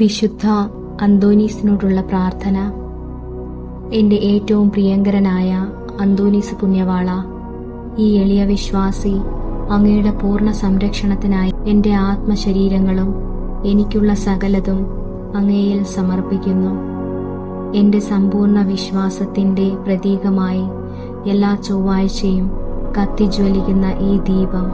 വിശുദ്ധ അന്തോനീസിനോടുള്ള പ്രാർത്ഥന. എന്റെ ഏറ്റവും പ്രിയങ്കരനായ അന്തോനീസ് പുണ്യവാള ഈ എളിയ വിശ്വാസി അങ്ങയുടെ പൂർണ സംരക്ഷണത്തിനായി എന്റെ ആത്മശരീരങ്ങളും എനിക്കുള്ള സകലതും അങ്ങയിൽ സമർപ്പിക്കുന്നു. എന്റെ സമ്പൂർണ വിശ്വാസത്തിന്റെ പ്രതീകമായി എല്ലാ ചൊവ്വാഴ്ചയും കത്തിജ്വലിക്കുന്ന ഈ ദീപം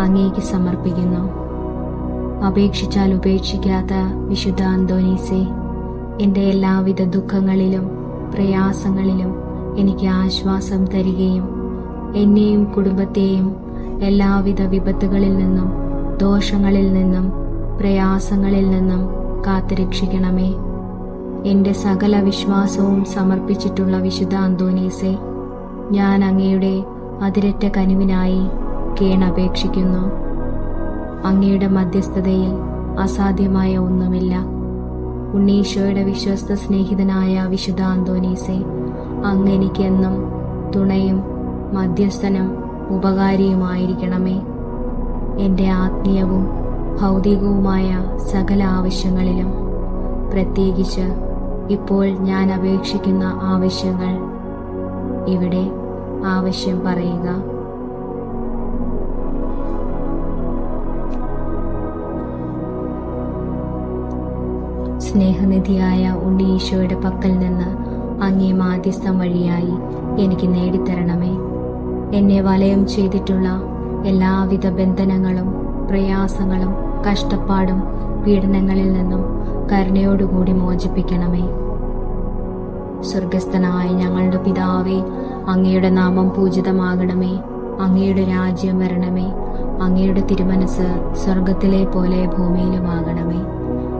അങ്ങേക്ക് സമർപ്പിക്കുന്നു. അപേക്ഷിച്ചാൽ ഉപേക്ഷിക്കാത്ത വിശുദ്ധ അന്തോനീസെ എന്റെ എല്ലാവിധ ദുഃഖങ്ങളിലും പ്രയാസങ്ങളിലും എനിക്ക് ആശ്വാസം തരികയും എന്നെയും കുടുംബത്തെയും എല്ലാവിധ വിപത്തുകളിൽ നിന്നും ദോഷങ്ങളിൽ നിന്നും പ്രയാസങ്ങളിൽ നിന്നും കാത്തുരക്ഷിക്കണമേ. എന്റെ സകല വിശ്വാസവും സമർപ്പിച്ചിട്ടുള്ള വിശുദ്ധ അന്തോനീസെ ഞാൻ അങ്ങയുടെ അതിരറ്റ കനിവിനായി കേണപേക്ഷിക്കുന്നു. അങ്ങയുടെ മധ്യസ്ഥതയിൽ അസാധ്യമായ ഒന്നുമില്ല. ഉണ്ണീശോയുടെ വിശ്വസ്ത സ്നേഹിതനായ വിശുദ്ധ അന്തോനീസെ അങ്ങ് എനിക്കെന്നും തുണയും മധ്യസ്ഥനും ഉപകാരിയുമായിരിക്കണമേ. എന്റെ ആത്മീയവും ഭൗതികവുമായ സകല ആവശ്യങ്ങളിലും പ്രത്യേകിച്ച് ഇപ്പോൾ ഞാൻ അപേക്ഷിക്കുന്ന ആവശ്യങ്ങൾ. ഇവിടെ ആവശ്യം പറയുക. സ്നേഹനിധിയായ ഉണ്ണി ഈശോയുടെ പക്കൽ നിന്ന് അങ്ങേ മാധ്യസ്ഥം വഴിയായി എനിക്ക് നേടിത്തരണമേ. എന്നെ വലയം ചെയ്തിട്ടുള്ള എല്ലാവിധ ബന്ധനങ്ങളും പ്രയാസങ്ങളും കഷ്ടപ്പാടും പീഡനങ്ങളിൽ നിന്നും കരുണയോടുകൂടി മോചിപ്പിക്കണമേ. സ്വർഗസ്ഥനായ ഞങ്ങളുടെ പിതാവേ അങ്ങയുടെ നാമം പൂജിതമാകണമേ. അങ്ങയുടെ രാജ്യം വരണമേ. അങ്ങയുടെ തിരുമനസ് സ്വർഗത്തിലെ പോലെ ഭൂമിയിലുമാകണമേ.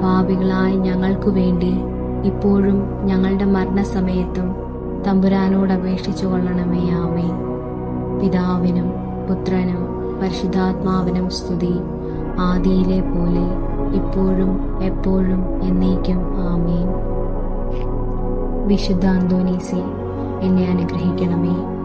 പാപികളായി ഞങ്ങൾക്കു വേണ്ടി ഇപ്പോഴും ഞങ്ങളുടെ മരണസമയത്തും തമ്പുരാനോട് അപേക്ഷിച്ചു കൊള്ളണമേ ആമേ പിതാവിനും പുത്രനും പരിശുദ്ധാത്മാവിനും സ്തുതി ആദിയിലെ പോലെ ഇപ്പോഴും എപ്പോഴും എന്നേക്കും ആമേൻ. വിശുദ്ധ എന്നെ അനുഗ്രഹിക്കണമേ.